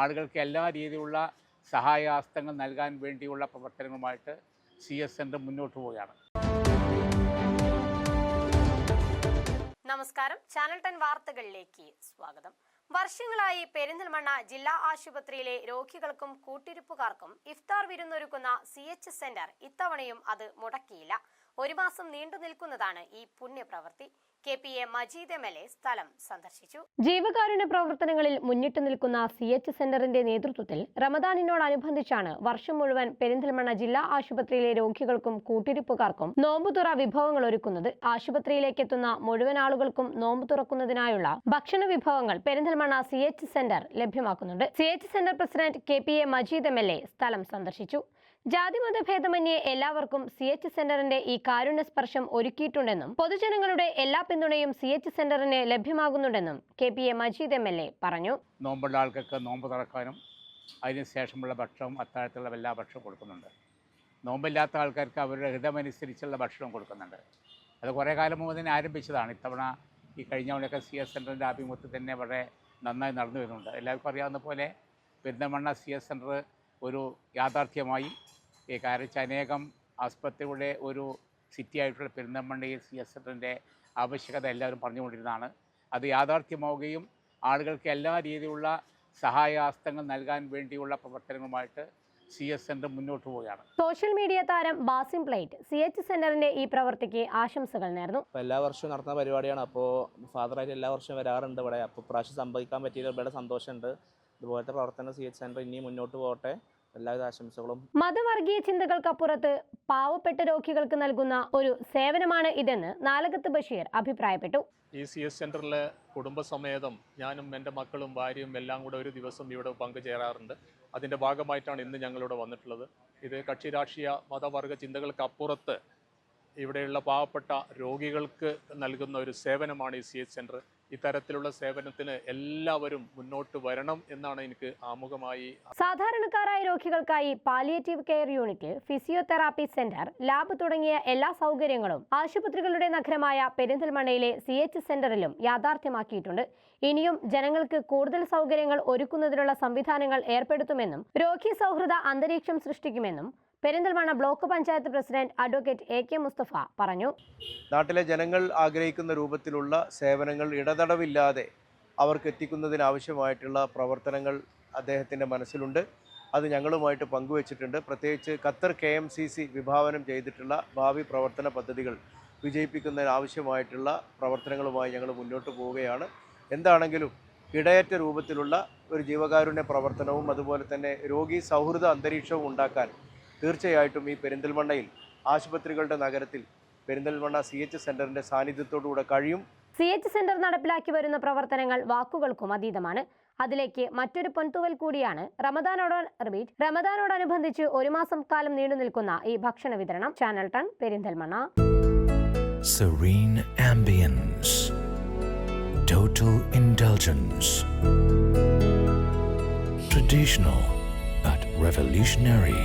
ആളുകൾക്ക് എല്ലാ രീതിയിലുള്ള സഹായഹസ്തങ്ങൾ നൽകാൻ വേണ്ടിയുള്ള പ്രവർത്തനങ്ങളുമായിട്ട് സി എസ് സെന്റർ മുന്നോട്ട് പോവുകയാണ്. നമസ്കാരം. ചാനൽ ടെൻ വാർത്തകളിലേക്ക് സ്വാഗതം. വർഷങ്ങളായി പെരിന്തൽമണ്ണ ജില്ലാ ആശുപത്രിയിലെ രോഗികൾക്കും കൂട്ടിരിപ്പുകാർക്കും ഇഫ്താർ വിരുന്നൊരുക്കുന്ന സി എച്ച് സെന്റർ ഇത്തവണയും അത് മുടക്കിയില്ല. ഒരു മാസം നീണ്ടു നിൽക്കുന്നതാണ് ഈ പുണ്യപ്രവൃത്തി. K P A Majeed M L A സ്ഥലം സന്ദർശിച്ചു. ജീവകാരുണ്യ പ്രവർത്തനങ്ങളിൽ മുന്നിട്ട് നിൽക്കുന്ന സി എച്ച് സെന്ററിന്റെ നേതൃത്വത്തിൽ റമദാനിനോടനുബന്ധിച്ചാണ് വർഷം മുഴുവൻ പെരിന്തൽമണ്ണ ജില്ലാ ആശുപത്രിയിലെ രോഗികൾക്കും കൂട്ടിരിപ്പുകാർക്കും നോമ്പുതുറ വിഭവങ്ങൾ ഒരുക്കുന്നത്. ആശുപത്രിയിലേക്ക് എത്തുന്ന മുഴുവൻ ആളുകൾക്കും നോമ്പ് തുറക്കുന്നതിനായുള്ള ഭക്ഷണ വിഭവങ്ങൾ Perinthalmanna C H centre ലഭ്യമാക്കുന്നുണ്ട്. C H centre president K P A Majeed M L A സ്ഥലം സന്ദർശിച്ചു. ജാതിമത ഭേദമന്യേ എല്ലാവർക്കും സി എച്ച് സെന്ററിന്റെ ഈ കാരുണ്യ സ്പർശം ഒരുക്കിയിട്ടുണ്ടെന്നും പൊതുജനങ്ങളുടെ എല്ലാ പിന്തുണയും സി എച്ച് സെന്ററിന് ലഭ്യമാകുന്നുണ്ടെന്നും K P A Majeed M L A പറഞ്ഞു. നോമ്പുള്ള ആൾക്കൊക്കെ നോമ്പ് തുറക്കാനും അതിനുശേഷമുള്ള ഭക്ഷണവും അത്താഴത്തുള്ള എല്ലാ ഭക്ഷണവും കൊടുക്കുന്നുണ്ട്. നോമ്പില്ലാത്ത ആൾക്കാർക്ക് അവരുടെ ഹിതമനുസരിച്ചുള്ള ഭക്ഷണം കൊടുക്കുന്നുണ്ട്. അത് കുറേ കാലം മുമ്പ് തന്നെ ആരംഭിച്ചതാണ്. ഇത്തവണ ഈ കഴിഞ്ഞ തവണയൊക്കെ സി എസ് സെന്ററിന്റെ ആഭിമുഖ്യത്തിൽ തന്നെ വളരെ നന്നായി നടന്നു വരുന്നുണ്ട്. എല്ലാവർക്കും അറിയാവുന്ന പോലെ പെരിന്തമണ്ണ സി എസ് സെന്റർ ഒരു യാഥാർത്ഥ്യമായി ഈ കാരണം അനേകം ആസ്പത്രികളുടെ ഒരു സിറ്റി ആയിട്ടുള്ള പെരിന്തൽമണ്ണയിൽ സി എസ് എഫിന്റെ ആവശ്യകത എല്ലാവരും പറഞ്ഞുകൊണ്ടിരുന്നതാണ്. അത് യാഥാർത്ഥ്യമാവുകയും ആളുകൾക്ക് എല്ലാ രീതിയിലുള്ള സഹായഹസ്തങ്ങൾ നൽകാൻ വേണ്ടിയുള്ള പ്രവർത്തനങ്ങളുമായിട്ട് സി എസ് സെന്റർ മുന്നോട്ട് പോവുകയാണ്. സോഷ്യൽ മീഡിയ താരം ബാസിം പ്ലേറ്റ് സി എച്ച് സെന്ററിന്റെ ഈ പ്രവൃത്തിക്ക് ആശംസകൾ നേർന്നു. അപ്പോൾ എല്ലാ വർഷവും നടത്തുന്ന പരിപാടിയാണ്. അപ്പോൾ ഫാദറായിട്ട് എല്ലാ വർഷവും വരാറുണ്ട് ഇവിടെ. അപ്പോൾ പ്രാവശ്യം സംഭവിക്കാൻ പറ്റിയത് ഇവിടെ സന്തോഷമുണ്ട്. ഇതുപോലത്തെ പ്രവർത്തന സി എച്ച് സെന്റർ ഇനിയും മുന്നോട്ട് പോകട്ടെ. എല്ലാവിധ ആശംസകളും. മതവർഗീയ ചിന്തകൾക്കപ്പുറത്ത് പാവപ്പെട്ട രോഗികൾക്ക് നൽകുന്ന ഒരു സേവനമാണ് ഇതെന്ന് നാലകത്ത് ബഷീർ അഭിപ്രായപ്പെട്ടു. ഈ സി എസ് സെന്ററിലെ കുടുംബസമേതം ഞാനും എന്റെ മക്കളും ഭാര്യയും എല്ലാം കൂടെ ഒരു ദിവസം ഇവിടെ പങ്കുചേരാറുണ്ട്. അതിന്റെ ഭാഗമായിട്ടാണ് ഇന്ന് ഞങ്ങളിവിടെ വന്നിട്ടുള്ളത്. ഇത് കക്ഷി രാഷ്ട്രീയ മതവർഗ ചിന്തകൾക്കപ്പുറത്ത് ഇവിടെയുള്ള പാവപ്പെട്ട രോഗികൾക്ക് നൽകുന്ന ഒരു സേവനമാണ് ഈ സി എച്ച് സെന്റർ ഇത്തരത്തിലുള്ള സേവനത്തിന് എല്ലാവരും മുന്നോട്ട് വരണം എന്നാണ് എനിക്ക് ആമുഖമായി സാധാരണക്കാരായ രോഗികൾക്കായി palliative care unit physiotherapy centre lab തുടങ്ങിയ എല്ലാ സൗകര്യങ്ങളും ആശുപത്രികളുടെ നഗരമായ പെരിന്തൽമണ്ണയിലെ സി എച്ച് സെന്ററിലും യാഥാർത്ഥ്യമാക്കിയിട്ടുണ്ട്. ഇനിയും ജനങ്ങൾക്ക് കൂടുതൽ സൗകര്യങ്ങൾ ഒരുക്കുന്നതിനുള്ള സംവിധാനങ്ങൾ ഏർപ്പെടുത്തുമെന്നും രോഗി സൗഹൃദ അന്തരീക്ഷം സൃഷ്ടിക്കുമെന്നും Perinthalmanna block panchayat president advocate A K Musthafa പറഞ്ഞു. നാട്ടിലെ ജനങ്ങൾ ആഗ്രഹിക്കുന്ന രൂപത്തിലുള്ള സേവനങ്ങൾ ഇടതടവില്ലാതെ അവർക്ക് എത്തിക്കുന്നതിനാവശ്യമായിട്ടുള്ള പ്രവർത്തനങ്ങൾ അദ്ദേഹത്തിന്റെ മനസ്സിലുണ്ട്. അത് ഞങ്ങളുമായിട്ട് പങ്കുവച്ചിട്ടുണ്ട്. പ്രത്യേകിച്ച് Qatar K M C C വിഭാവനം ചെയ്തിട്ടുള്ള ഭാവി പ്രവർത്തന പദ്ധതികൾ വിജയിപ്പിക്കുന്നതിനാവശ്യമായിട്ടുള്ള പ്രവർത്തനങ്ങളുമായി ഞങ്ങൾ മുന്നോട്ട് പോവുകയാണ്. എന്താണെങ്കിലും ഇടയറ്റ രൂപത്തിലുള്ള ഒരു ജീവകാരുണ്യ പ്രവർത്തനവും അതുപോലെ തന്നെ രോഗി സൗഹൃദ അന്തരീക്ഷവും ഉണ്ടാക്കാൻ തീർച്ചയായിട്ടും ഈ പെരിന്തൽമണ്ണയിൽ ആശുപത്രികളുടെ നഗരത്തിൽ പെരിന്തൽമണ്ണ സി എച്ച് സെന്ററിന്റെ സാന്നിധ്യത്തോടുകൂടെ കഴിയും. സി എച്ച് സെന്റർ നടപ്പിലാക്കി വരുന്ന പ്രവർത്തനങ്ങൾ വാക്കുകൾക്കും അതീതമാണ്. അതിലേക്ക് മറ്റൊരു പൊൻതൂവൽ കൂടിയാണ് റമദാനോട് റിപ്പീറ്റ് റമദാനോടനുബന്ധിച്ച് ഒരു മാസം കാലം നീണ്ടു നിൽക്കുന്ന ഈ ഭക്ഷണ വിതരണം. Channel ton Perinthalmanna. Serene ambience, total indulgence, traditional but revolutionary,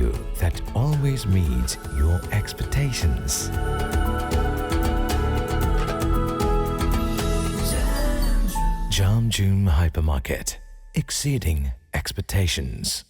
Value that always meets your expectations. Jam Hypermarket, exceeding expectations.